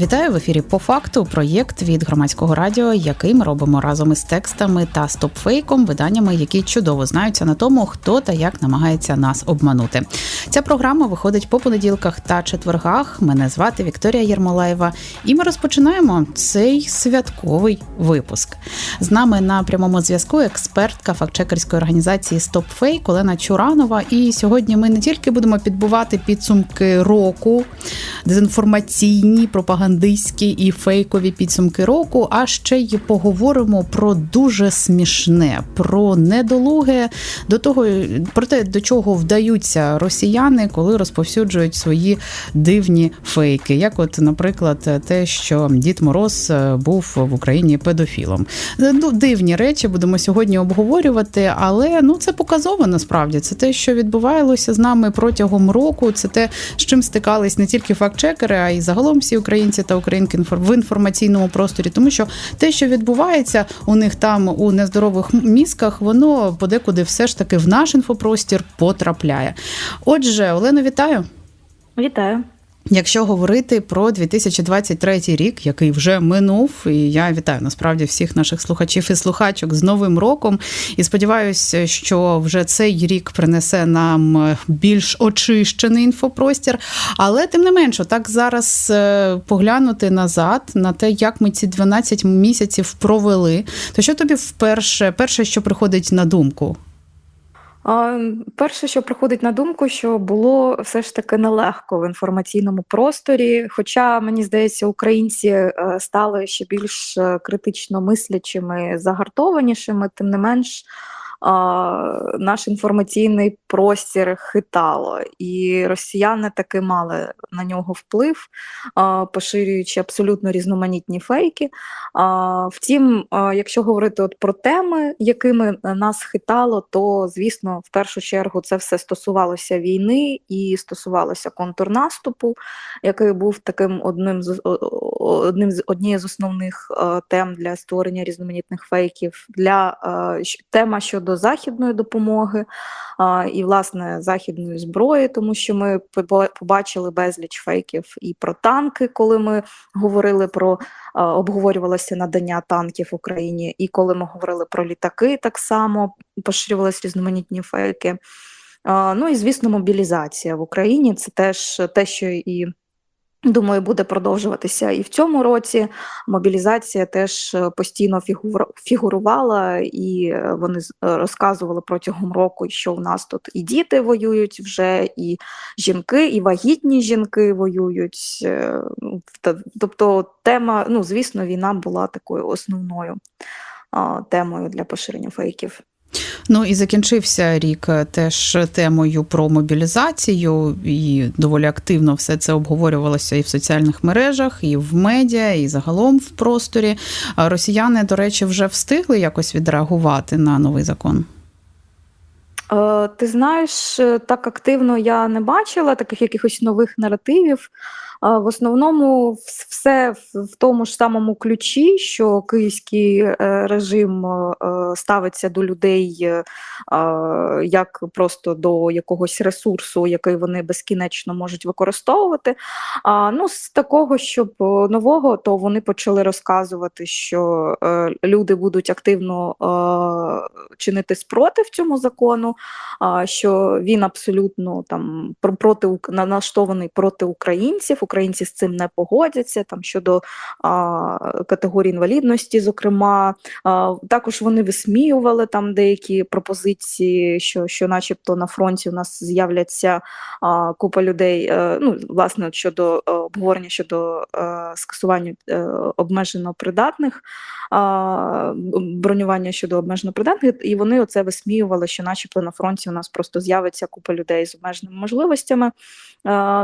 Вітаю в ефірі по факту. Проєкт від громадського радіо, який ми робимо разом із текстами та стопфейком, виданнями, які чудово знаються на тому, хто та як намагається нас обманути. Ця програма виходить по понеділках та четвергах. Мене звати Вікторія Єрмолаєва, і ми розпочинаємо цей святковий випуск. З нами на прямому зв'язку експертка фактчекерської організації StopFake Олена Чуранова. І сьогодні ми не тільки будемо підбувати підсумки року, дезінформаційні пропаганди пропагандистські і фейкові підсумки року, а ще й поговоримо про дуже смішне, про недолуге, до того про те, до чого вдаються росіяни, коли розповсюджують свої дивні фейки. Як, от, наприклад, те, що Дід Мороз е, був в Україні педофілом. Ну, дивні речі будемо сьогодні обговорювати, але ну це показово насправді. Це те, що відбувалося з нами протягом року. Це те, з чим стикались не тільки фактчекери, а й загалом всі українці українці та українки в інформаційному просторі, тому що те, що відбувається у них там у нездорових мізках, воно подекуди все ж таки в наш інфопростір потрапляє. Отже, Олено, вітаю. Вітаю. Якщо говорити про 2023 рік, який вже минув, і я вітаю насправді всіх наших слухачів і слухачок з новим роком. І сподіваюся, що вже цей рік принесе нам більш очищений інфопростір. Але тим не менше, так зараз е, поглянути назад на те, як ми ці 12 місяців провели. То що тобі вперше перше, що приходить на думку? Перше, що приходить на думку, що було все ж таки нелегко в інформаційному просторі. Хоча мені здається, українці е, стали ще більш е, критично мислячими, загартованішими, тим не менш наш інформаційний простір хитало, і росіяни таки мали на нього вплив, поширюючи абсолютно різноманітні фейки. Втім, якщо говорити от про теми, якими нас хитало, то звісно, в першу чергу це все стосувалося війни і стосувалося контрнаступу, який був таким одним з одним з однією з основних тем для створення різноманітних фейків. Для тема щодо західної допомоги і власне західної зброї, тому що ми побачили безліч фейків і про танки, коли ми говорили про обговорювалося надання танків Україні, і коли ми говорили про літаки, так само поширювалися різноманітні фейки. Ну і звісно, мобілізація в Україні це теж те, що і Думаю, буде продовжуватися і в цьому році. Мобілізація теж е, постійно фігурувала, і е, вони е, розказували протягом року, що в нас тут і діти воюють вже, і жінки, і вагітні жінки воюють. Тобто, тема, ну звісно, війна була такою основною темою для поширення фейків. Ну і закінчився рік е, теж темою про мобілізацію, і доволі активно все це обговорювалося і в соціальних мережах, і в медіа, і загалом в просторі. Росіяни, до речі, вже встигли якось відреагувати на новий закон. Е, ти знаєш, е, так активно я не бачила таких якихось нових наративів. В основному все в тому ж самому ключі, що київський е, режим е, ставиться до людей е, як просто до якогось ресурсу, який вони безкінечно можуть використовувати. Ну, з такого, щоб нового, то вони почали розказувати, що люди будуть активно чинити спротив цьому закону, що він абсолютно там проти налаштований проти українців українці з цим не погодяться. Там щодо а, категорії інвалідності, зокрема, а, також вони висміювали там деякі пропозиції, що, що, начебто, на фронті у нас з'являться а, купа людей. А, е, ну, власне, щодо е, обговорення щодо а, е, скасування а, обмежено придатних. Бронювання щодо обмежено придатних, і вони оце висміювали, що, начебто, на фронті у нас просто з'явиться купа людей з обмеженими можливостями,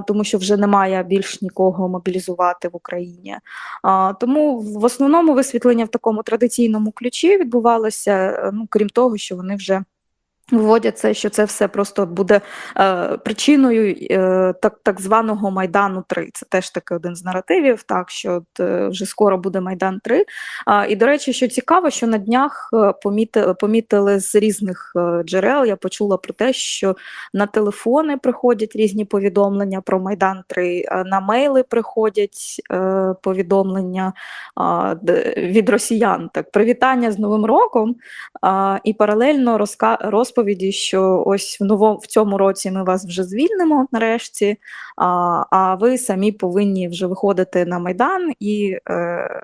тому що вже немає більш нікого мобілізувати в Україні. А, Тому в основному висвітлення в такому традиційному ключі відбувалося, ну крім того, що вони вже Вводять це, що це все просто буде е, причиною е, так, так званого Майдану 3. Це теж таки один з наративів, так що от, е, вже скоро буде Майдан 3. А, і до речі, що цікаво, що на днях е, помітили, помітили з різних е, джерел. Я почула про те, що на телефони приходять різні повідомлення про Майдан 3, на мейли приходять е, повідомлення д- від росіян. Так, привітання з Новим роком. А, і паралельно розка... розповіді, що ось в новому в цьому році ми вас вже звільнимо нарешті, а, а ви самі повинні вже виходити на майдан і е,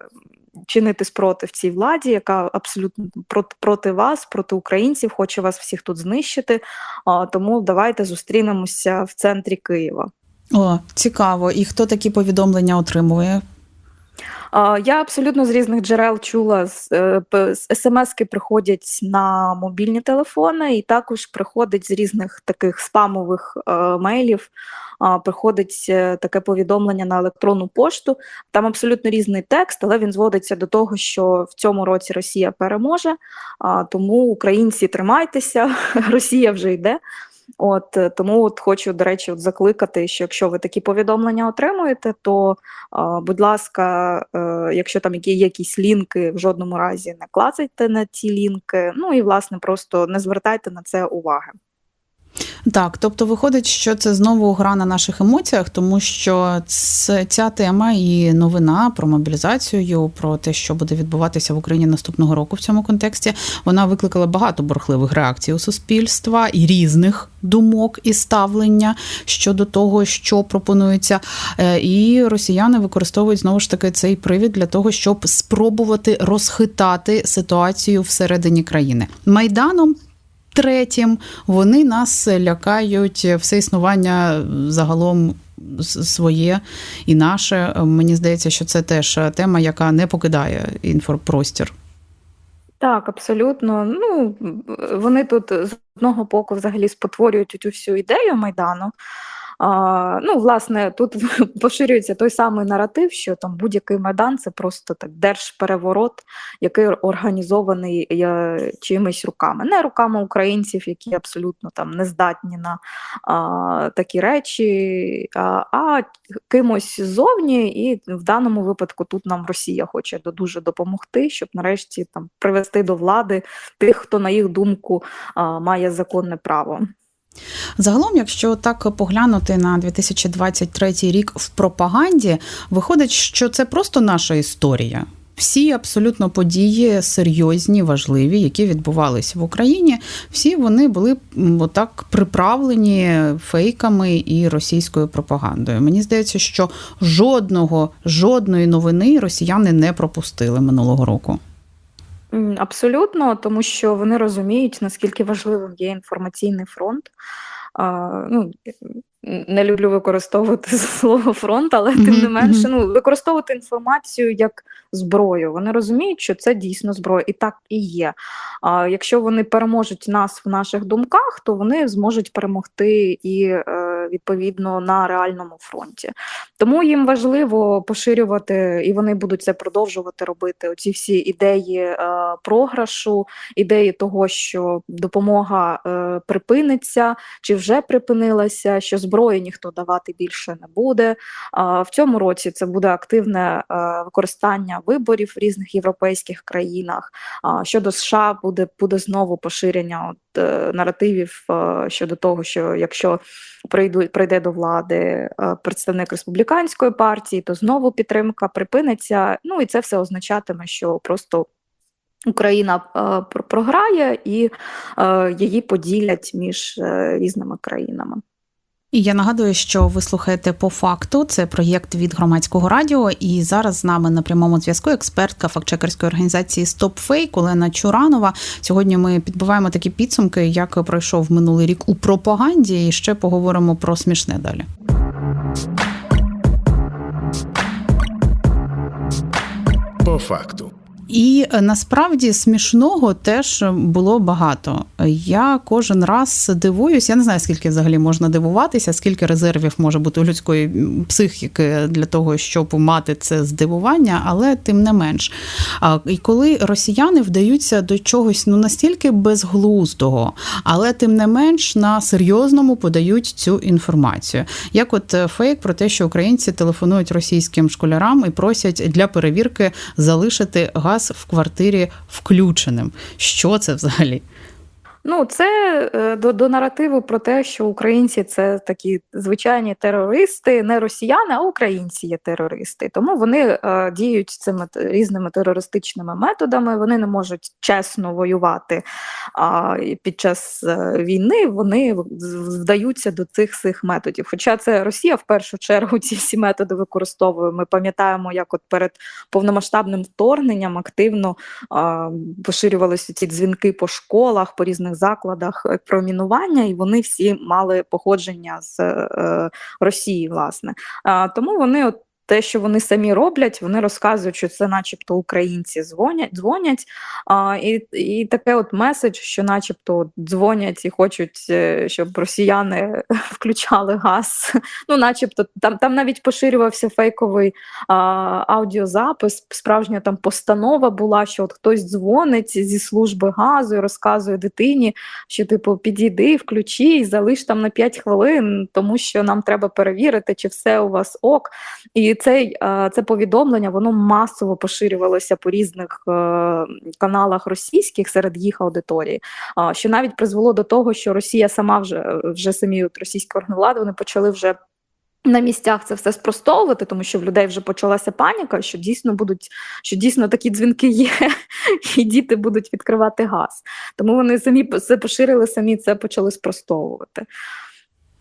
чинити спротив цій владі, яка абсолютно проти, проти вас, проти українців, хоче вас всіх тут знищити. А, тому давайте зустрінемося в центрі Києва. О, цікаво. І хто такі повідомлення отримує? Я абсолютно з різних джерел чула е, смски приходять на мобільні телефони, і також приходить з різних таких спамових е, мейлів. Приходить е, таке повідомлення на електронну пошту. Там абсолютно різний текст, але він зводиться до того, що в цьому році Росія переможе. Тому українці тримайтеся, Росія вже йде. От е, тому от хочу, до речі, от закликати, що якщо ви такі повідомлення отримуєте, то е, будь ласка, е, якщо там є якісь лінки, в жодному разі не клацайте на ці лінки. Ну і власне просто не звертайте на це уваги. Так, тобто виходить, що це знову гра на наших емоціях, тому що ця тема і новина про мобілізацію, про те, що буде відбуватися в Україні наступного року в цьому контексті, вона викликала багато бурхливих реакцій у суспільства і різних думок і ставлення щодо того, що пропонується. Е, І росіяни використовують знову ж таки цей привід для того, щоб спробувати розхитати ситуацію всередині країни майданом. Третім вони нас лякають все існування загалом своє і наше. Мені здається, що це теж тема, яка не покидає інфопростір. Так, абсолютно. Ну вони тут з одного боку взагалі спотворюють цю всю ідею майдану. А, ну, власне, тут поширюється той самий наратив, що там будь-який майдан це просто так держпереворот, який організований е, чимись руками, не руками українців, які абсолютно там не здатні на а, такі речі, а, а кимось ззовні, і в даному випадку тут нам Росія хоче дуже допомогти, щоб нарешті там привести до влади тих, хто на їх думку а, має законне право. Загалом, якщо так поглянути на 2023 рік в пропаганді, виходить, що це просто наша історія. Всі абсолютно події серйозні, важливі, які відбувалися в Україні, всі вони були отак приправлені фейками і російською пропагандою. Мені здається, що жодного жодної новини росіяни не пропустили минулого року. М, Абсолютно, тому що вони розуміють, наскільки важливим є інформаційний фронт. А, ну, не люблю використовувати слово фронт, але тим не менше, мгм. ну, використовувати інформацію як зброю. Вони розуміють, що це дійсно зброя, і так і є. А якщо вони переможуть нас в наших думках, то вони зможуть перемогти і е, відповідно на реальному фронті. Тому їм важливо поширювати, і вони будуть це продовжувати робити. Оці всі ідеї е, програшу, ідеї того, що допомога е, припиниться чи вже припинилася, що зброї ніхто давати більше не буде. А в цьому році це буде активне е, використання виборів в різних європейських країнах. А щодо США буде, буде знову поширення е, наративів е, щодо того, що якщо прийде до влади е, представник республіканської партії, то знову підтримка припиниться. Ну і це все означатиме, що просто. Україна е, програє і е, її поділять між е, різними країнами. І я нагадую, що ви слухаєте по факту. Це проєкт від громадського радіо. І зараз з нами на прямому зв'язку експертка фактчекерської організації StopFake Олена Чуранова. Сьогодні ми підбиваємо такі підсумки, як пройшов минулий рік у пропаганді, і ще поговоримо про смішне далі. По факту. І е, насправді смішного теж було багато. Я кожен раз дивуюсь, я не знаю, скільки взагалі можна дивуватися, скільки резервів може бути у людської психіки для того, щоб мати це здивування, але тим не менш. І коли росіяни вдаються до чогось ну настільки безглуздого, але тим не менш на серйозному подають цю інформацію. Як от е, фейк про те, що українці телефонують російським школярам і просять для перевірки залишити газ в квартирі включеним. Що це взагалі? Ну, це е, до до наративу про те, що українці це такі звичайні терористи, не росіяни, а українці є терористи. Тому вони е, діють цими різними терористичними методами. Вони не можуть чесно воювати а під час е, війни. Вони вдаються до цих цих методів. Хоча це Росія в першу чергу ці всі методи використовує. Ми пам'ятаємо, як от перед повномасштабним вторгненням активно а, поширювалися ці дзвінки по школах, по різних закладах промінування, про мінування, і вони всі мали походження з е, Росії, власне. А, Тому вони от те, що вони самі роблять, вони розказують, що це, начебто, українці дзвонять, дзвонять. А, І і таке от меседж, що, начебто, дзвонять і хочуть, е, щоб росіяни включали газ. Ну, начебто, там там навіть поширювався фейковий а, аудіозапис. Справжня там постанова була, що от хтось дзвонить зі служби газу і розказує дитині, що типу підійди, включи і залиш там на 5 хвилин, тому що нам треба перевірити, чи все у вас ок. І цей, це повідомлення воно масово поширювалося по різних е, каналах російських серед їх аудиторії, що навіть призвело до того, що Росія сама вже вже самі от російські органи влади вони почали вже. На місцях це все спростовувати, тому що в людей вже почалася паніка, що дійсно будуть, що дійсно такі дзвінки є, і діти будуть відкривати газ. Тому вони самі це поширили, самі це почали спростовувати.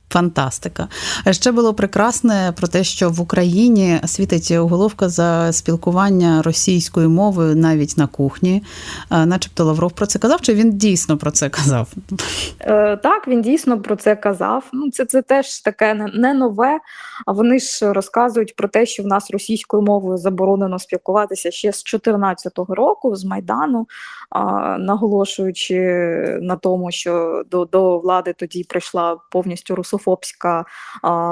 Фантастика. Ще було прекрасне про те, що в Україні світить уголовка за спілкування російською мовою навіть на кухні, начебто Лавров про це казав, чи він дійсно про це казав? Е, так, він дійсно про це казав. Ну, Це це теж таке не нове. А вони ж розказують про те, що в нас російською мовою заборонено спілкуватися ще з 2014 року, з Майдану, наголошуючи на тому, що до, до влади тоді прийшла повністю русофобія русофобська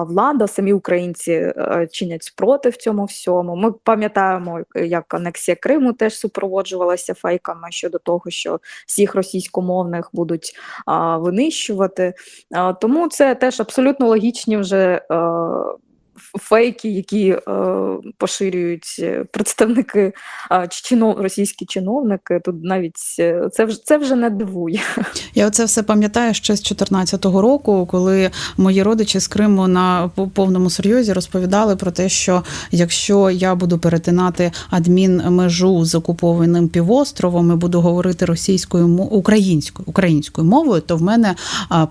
влада, самі українці е, чинять спротив цьому всьому. Ми пам'ятаємо, як анексія Криму теж супроводжувалася фейками щодо того, що всіх російськомовних будуть винищувати. Тому це теж абсолютно логічні вже е, фейки, які е, поширюють е, представники е, чинов, російські чиновники. Тут навіть е, це вже це вже не дивує. Я оце все пам'ятаю ще з 2014 року, коли мої родичі з Криму на повному серйозі розповідали про те, що якщо я буду перетинати адмінмежу з окупованим півостровом і буду говорити російською українською українською мовою, то в мене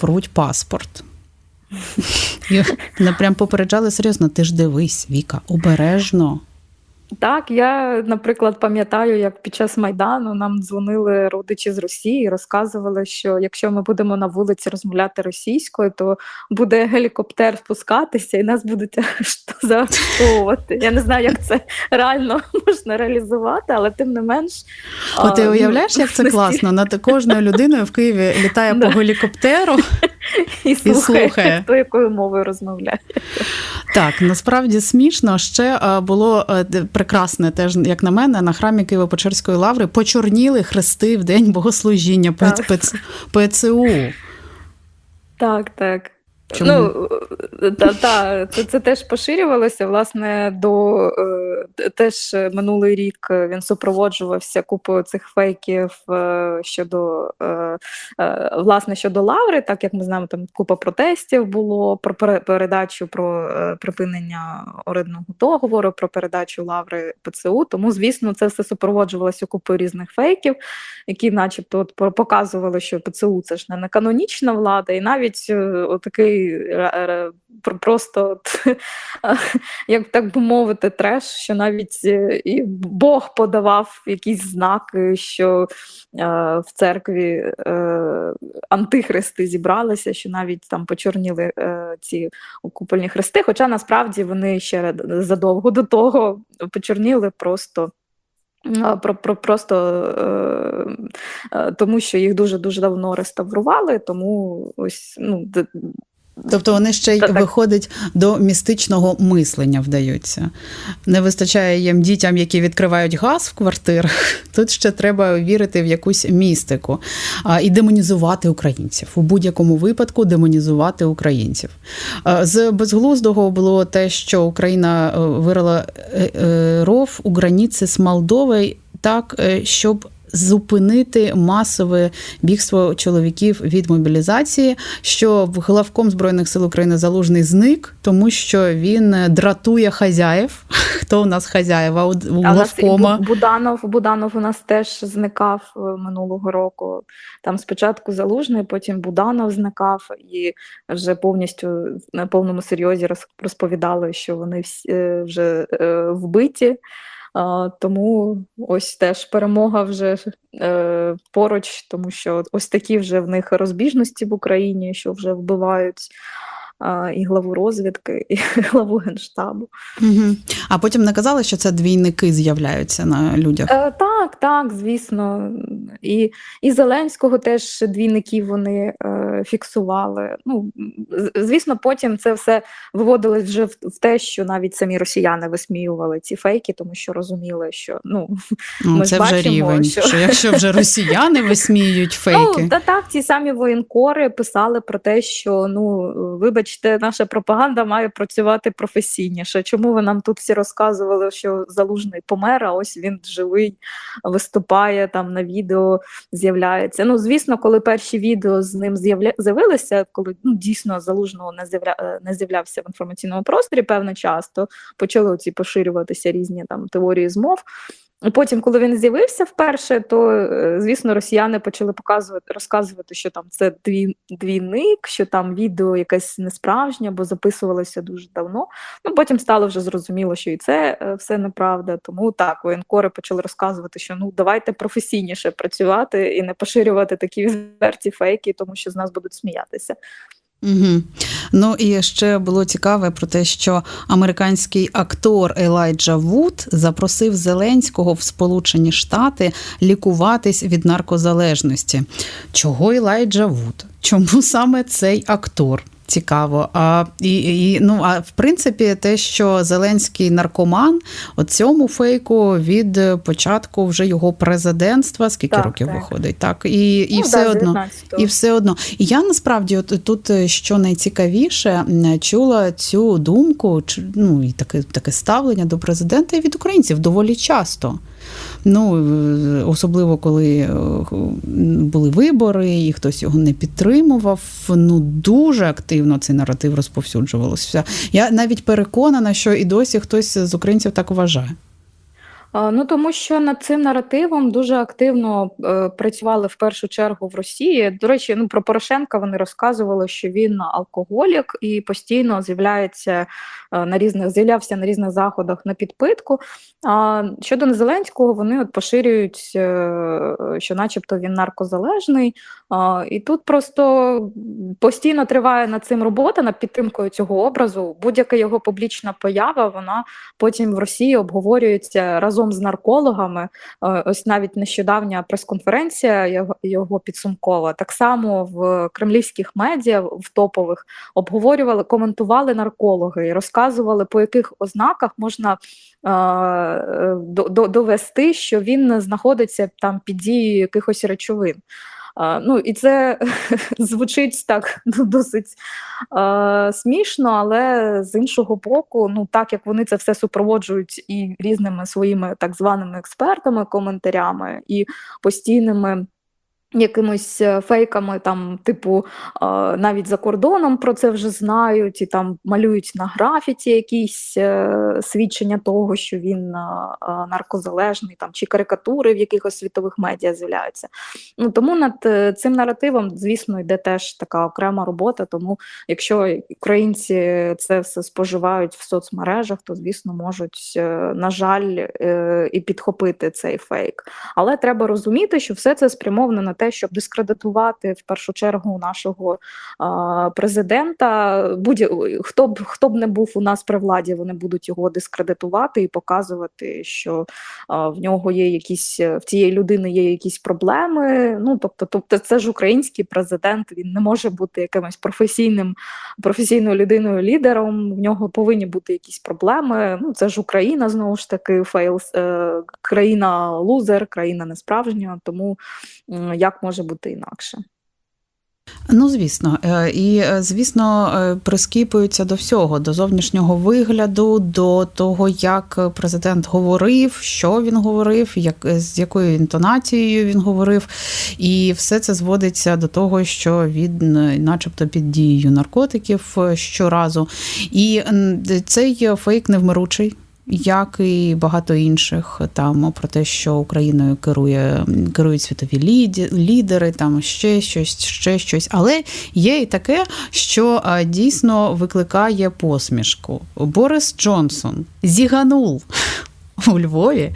порвуть паспорт. Не прям попереджали серйозно, ти ж дивись, Віка, обережно. Так, я, наприклад, пам'ятаю, як під час Майдану нам дзвонили родичі з Росії і розказували, що якщо ми будемо на вулиці розмовляти російською, то буде гелікоптер спускатися і нас будуть заарештовувати. Я не знаю, як це реально можна реалізувати, але тим не менш. О, ти уявляєш, як це класно? Над кожною людиною в Києві літає по гелікоптеру і слухає, хто якою мовою розмовляє. Так, насправді смішно. Ще було е, прекрасне, теж як на мене, на храмі Києво-Печерської лаври почорніли хрести в день богослужіння ПЦУ. Так, так. Чому? Ну, та, та, Це це теж поширювалося. Власне, до е, теж минулий рік він супроводжувався купою цих фейків е, щодо е, власне щодо Лаври, так як ми знаємо, там купа протестів було про передачу про припинення орендного договору, про передачу Лаври ПЦУ. Тому, звісно, це все супроводжувалося купою різних фейків, які, начебто, от показували, що ПЦУ це ж не канонічна влада, і навіть отакий просто, як так би мовити, треш, що навіть е, і Бог подавав якісь знаки, що е, в церкві е, антихристи зібралися, що навіть там почорніли ці купольні хрести. Хоча насправді вони ще задовго до того почорніли просто. Про, про просто е, тому, що їх дуже дуже давно реставрували, тому ось ну Тобто вони ще й так, виходить до містичного мислення, вдаються. Не вистачає їм дітям, які відкривають газ в квартирах. Тут ще треба вірити в якусь містику а, і демонізувати українців у будь-якому випадку демонізувати українців. З безглуздого було те, що Україна е, вирила е, е, ров у границі з Молдовою так, щоб зупинити масове бігство чоловіків від мобілізації, що в главком збройних сил України залужний зник, тому що він дратує хазяїв. Хто у нас хазяєва у главкома? Буданов Буданов у нас теж зникав е, минулого року. Там спочатку залужний, потім Буданов зникав, і вже повністю на повному серйозі розповідали, що вони всі е, вже е, вбиті. Тому ось теж перемога вже е, поруч, тому що ось такі вже в них розбіжності в Україні, що вже вбивають і главу розвідки, і главу генштабу. Угу. А потім не казали, що це двійники з'являються на людях? Е, Так, так, звісно. І і Зеленського теж двійників вони е, фіксували. Ну, Звісно, потім це все виводилось вже в, в те, що навіть самі росіяни висміювали ці фейки, тому що розуміли, що ну, ну ми це бачимо, вже рівень, що... що якщо вже росіяни висміюють фейки. Ну, та так, ті самі воєнкори писали про те, що ну вибачте, наша пропаганда має працювати професійніше. Чому ви нам тут всі розказували, що залужний помер, а ось він живий, виступає там на відео, з'являється. Ну, звісно, коли перші відео з ним з'явилися, коли ну, дійсно залужного не з'явля... Е, не з'являвся в інформаційному просторі певний час, то почали ці поширюватися різні там теорії змов. Потім, коли він з'явився вперше, то е, звісно росіяни почали показувати, розказувати, що там це дві, двійник, що там відео якесь несправжнє, бо записувалося дуже давно. Ну потім стало вже зрозуміло, що і це е, все неправда. Тому так воєнкори почали розказувати, що ну давайте професійніше працювати і не поширювати такі відверті фейки, тому що з нас будуть сміятися. Угу. Ну і ще було цікаве про те, що американський актор Елайджа Вуд запросив Зеленського в Сполучені Штати лікуватись від наркозалежності. Чого Елайджа Вуд? Чому саме цей актор? Цікаво. А і, і ну а в принципі, те, що Зеленський наркоман, от цьому фейку від початку вже його президентства, скільки так, років так. виходить, так і і ну, все да, одно, і все одно. І я насправді от тут що найцікавіше чула цю думку, ну і таке таке ставлення до президента і від українців доволі часто. Ну, е, Особливо, коли е, були вибори і хтось його не підтримував. Ну, Дуже активно цей наратив розповсюджувався. Я навіть переконана, що і досі хтось з українців так вважає. Ну тому що над цим наративом дуже активно е, працювали в першу чергу в Росії. До речі, ну про Порошенка вони розказували, що він алкоголік і постійно з'являється е, на різних з'являвся на різних заходах на підпитку. А щодо Зеленського, вони от поширюють, е, що, начебто, він наркозалежний. А, І тут просто постійно триває над цим робота над підтримкою цього образу. Будь-яка його публічна поява, вона потім в Росії обговорюється разом разом з наркологами. Е, ось навіть нещодавня прес-конференція його, підсумкова. Так само в кремлівських медіа в топових обговорювали, коментували наркологи і розказували, по яких ознаках можна е, до, довести, що він знаходиться там під дією якихось речовин. Ну і це звучить так ну, досить смішно, але з іншого боку, ну так як вони це все супроводжують і різними своїми так званими експертами, коментарями і постійними якимось е, фейками, там, типу, навіть за кордоном про це вже знають, і там малюють на графіті якісь е, свідчення того, що він наркозалежний, там чи карикатури в якихось світових медіа з'являються. Ну тому над е, цим наративом, звісно, йде теж така окрема робота. Тому якщо українці це все споживають в соцмережах, то звісно можуть, на жаль, і підхопити цей фейк. Але треба розуміти, що все це спрямовано на те те, щоб дискредитувати в першу чергу нашого а, президента. Будь хто б хто б не був у нас при владі, вони будуть його дискредитувати і показувати, що а, в нього є якісь в цієї людини є якісь проблеми. Ну тобто, тобто, це ж український президент. Він не може бути якимось професійним професійною людиною лідером. В нього повинні бути якісь проблеми. Ну це ж Україна знову ж таки фейлс, е, країна лузер, країна несправжня. Тому як може бути інакше? Ну, звісно, е, і е, звісно, е, прискіпуються до всього, до зовнішнього вигляду, до того, як президент говорив, що він говорив, як з якою інтонацією він говорив, і все це зводиться до того, що він, начебто, під дією наркотиків щоразу. І цей фейк невмиручий як і багато інших там про те, що Україною керує керують світові лідери, там ще щось, ще щось. Але є і таке, що дійсно викликає посмішку. Борис Джонсон зіганув у Львові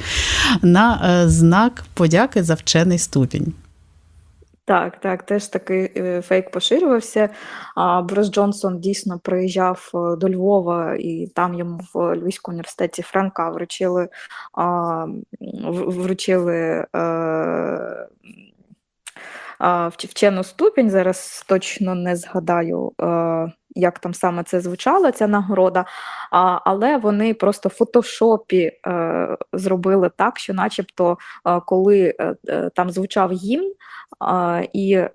на е, знак подяки за вчений ступінь. Так, так, теж такий е, фейк поширювався. А Борис Джонсон дійсно приїжджав е, до Львова, і там йому в Львівському університеті Франка вручили а, вручили а, а, вчену ступінь. Зараз точно не згадаю. Як там саме це звучало, ця нагорода, а, але вони просто в фотошопі е, зробили так, що, начебто, е, коли е, е там звучав гімн, і е,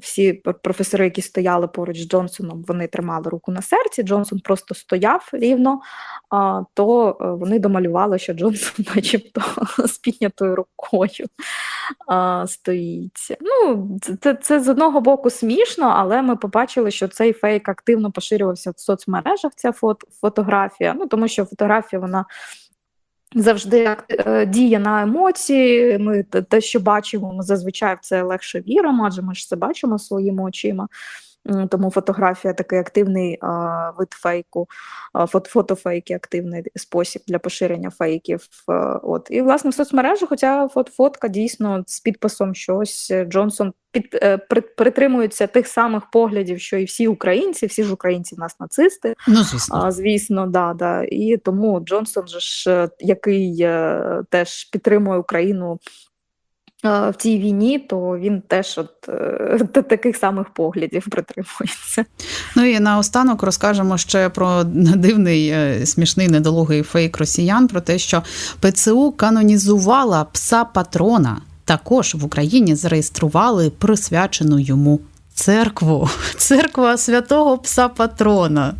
всі професори, які стояли поруч з Джонсоном, вони тримали руку на серці. Джонсон просто стояв рівно, то е, вони домалювали, що Джонсон, начебто, з піднятою рукою стоїть. Ну, це, це з одного боку смішно, але ми побачили, що цей фейк активно поширювався в соцмережах. Ця фото, фотографія. Ну тому що фотографія вона Завжди е, діє на емоції. Ми те, що бачимо, ми зазвичай в це легше віримо, адже ми ж це бачимо своїми очима. Тому фотографія такий активний а, вид фейку, а, фотофейки, активний спосіб для поширення фейків. А, от І, власне, в соцмережах, хоча фот, фотка дійсно з підписом щось Джонсон під, е, при, притримується тих самих поглядів, що і всі українці, всі ж українці в нас нацисти. Ну, звісно, а, звісно, да, да. І тому Джонсон, же ж, е, який е, теж підтримує Україну в цій війні, то він теж от е, таких самих поглядів притримується. Ну і наостанок розкажемо ще про дивний е, смішний недолугий фейк росіян про те, що ПЦУ канонізувала пса патрона. Також в Україні зареєстрували присвячену йому церкву. Церква святого пса патрона.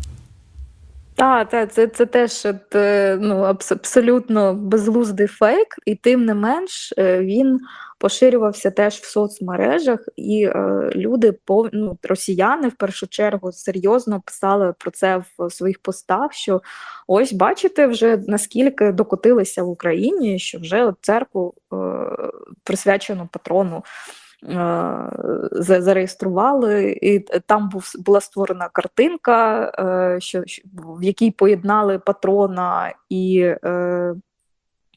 Так, та, це це теж е, ну, абсолютно безглуздий фейк, і тим не менш він поширювався теж в соцмережах, і е, люди, ну, росіяни в першу чергу серйозно писали про це в своїх постах. Що ось бачите, вже наскільки докотилися в Україні, що вже церкву е, присвячену патрону. Е, зареєстрували, і там був була створена картинка, е, що в якій поєднали патрона і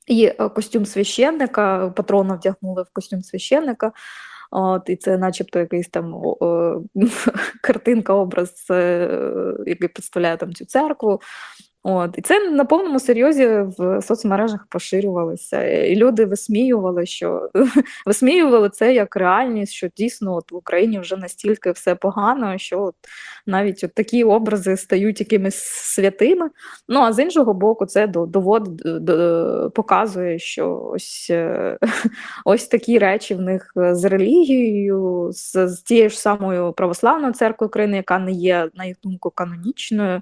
і е, костюм священника, патрона вдягнули в костюм священника. От, І це начебто якийсь там о, картинка, образ, е, який представляє там цю церкву. От І це на повному серйозі в соцмережах поширювалося. І люди висміювали, що висміювали це як реальність, що дійсно от в Україні вже настільки все погано, що от навіть от такі образи стають якимись святими. Ну а з іншого боку, це доводить показує, що ось е, ось такі речі в них з релігією, з, з тією ж самою православною церквою України, яка не є на їх думку канонічною.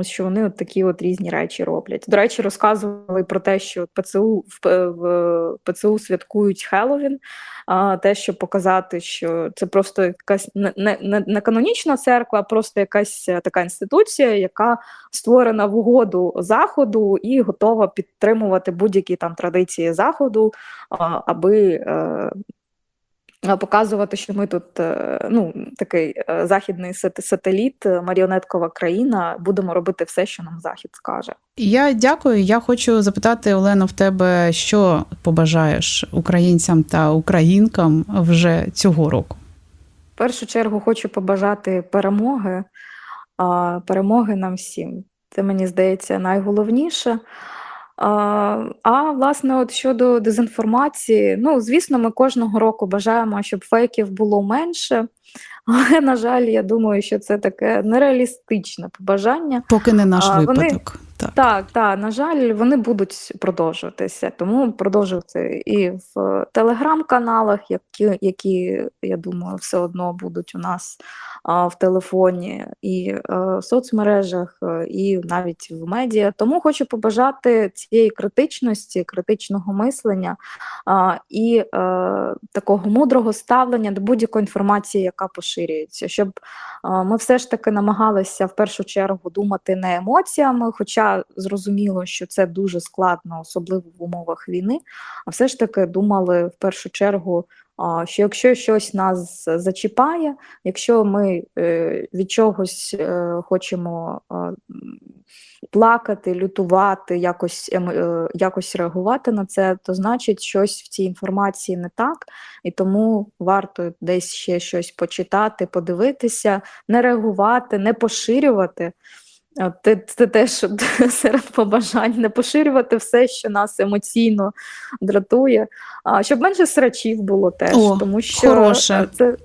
Що вони от такі от різні речі роблять. До речі, розказували про те, що ПЦУ в, ПЦУ святкують Хеллоуін, а те, щоб показати, що це просто якась не, не, не канонічна церква, а просто якась е, така інституція, яка створена в угоду заходу і готова підтримувати будь-які там традиції заходу, аби. Е, показувати, що ми тут ну, такий західний сателіт, маріонеткова країна, будемо робити все, що нам захід скаже. Я дякую. Я хочу запитати Олено в тебе, що побажаєш українцям та українкам вже цього року. В першу чергу хочу побажати перемоги, перемоги нам всім. Це мені здається найголовніше. А власне, от щодо дезінформації, ну звісно, ми кожного року бажаємо, щоб фейків було менше. Але, на жаль, я думаю, що це таке нереалістичне побажання. Поки не наш а, випадок. Так, так, так, на жаль, вони будуть продовжуватися. Тому продовжувати і в телеграм-каналах, які, які, я думаю, все одно будуть у нас а, в телефоні, і а, е, в соцмережах, е, і навіть в медіа. Тому хочу побажати цієї критичності, критичного мислення а, і а, е, такого мудрого ставлення до будь-якої інформації, яка поширюється, щоб а, ми все ж таки намагалися в першу чергу думати не емоціями. хоча зрозуміло, що це дуже складно, особливо в умовах війни. А все ж таки думали в першу чергу, що якщо щось нас зачіпає, якщо ми е, від чогось е, хочемо плакати, лютувати, якось е, якось реагувати на це, то значить щось в цій інформації не так, і тому варто десь ще щось почитати, подивитися, не реагувати, не поширювати. Це, це теж серед побажань не поширювати все, що нас емоційно дратує, а щоб менше срачів було теж, О, тому що хороше. це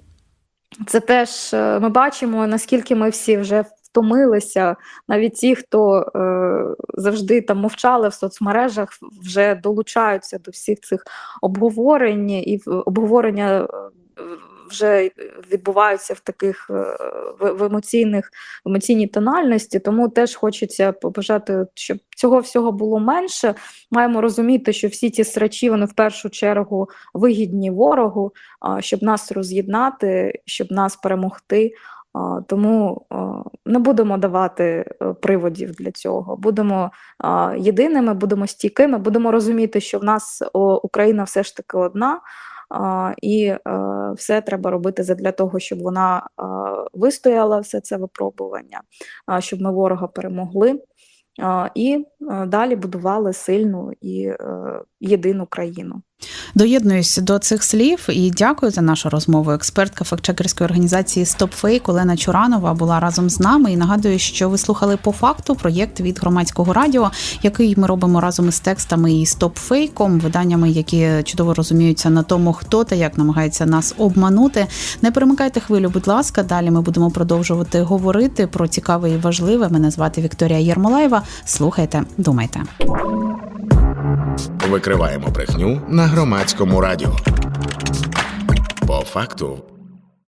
це теж е, ми бачимо, наскільки ми всі вже втомилися. Навіть ті, хто е, завжди там мовчали в соцмережах, вже долучаються до всіх цих обговорень і обговорення. Е, вже відбуваються в таких е, в емоційних в емоційній тональності, тому теж хочеться побажати, щоб цього всього було менше. Маємо розуміти, що всі ці срачі вони в першу чергу вигідні ворогу, щоб нас роз'єднати, щоб нас перемогти. Тому не будемо давати е, приводів для цього. Будемо єдиними, будемо стійкими, будемо розуміти, що в нас Україна все ж таки одна і е, все треба робити для того, щоб вона вистояла все це випробування, щоб ми ворога перемогли. І е, далі будували сильну і е, єдину країну. Доєднуюсь до цих слів і дякую за нашу розмову. Експертка фактчекерської організації StopFake Олена Чуранова була разом з нами. І нагадую, що ви слухали по факту проєкт від громадського радіо, який ми робимо разом із текстами і StopFake, виданнями, які чудово розуміються на тому, хто та як намагається нас обманути. Не перемикайте хвилю, будь ласка. Далі ми будемо продовжувати говорити про цікаве і важливе. Мене звати Вікторія Єрмолаєва. Слухайте, думайте. Викриваємо брехню на громадському радіо. По факту.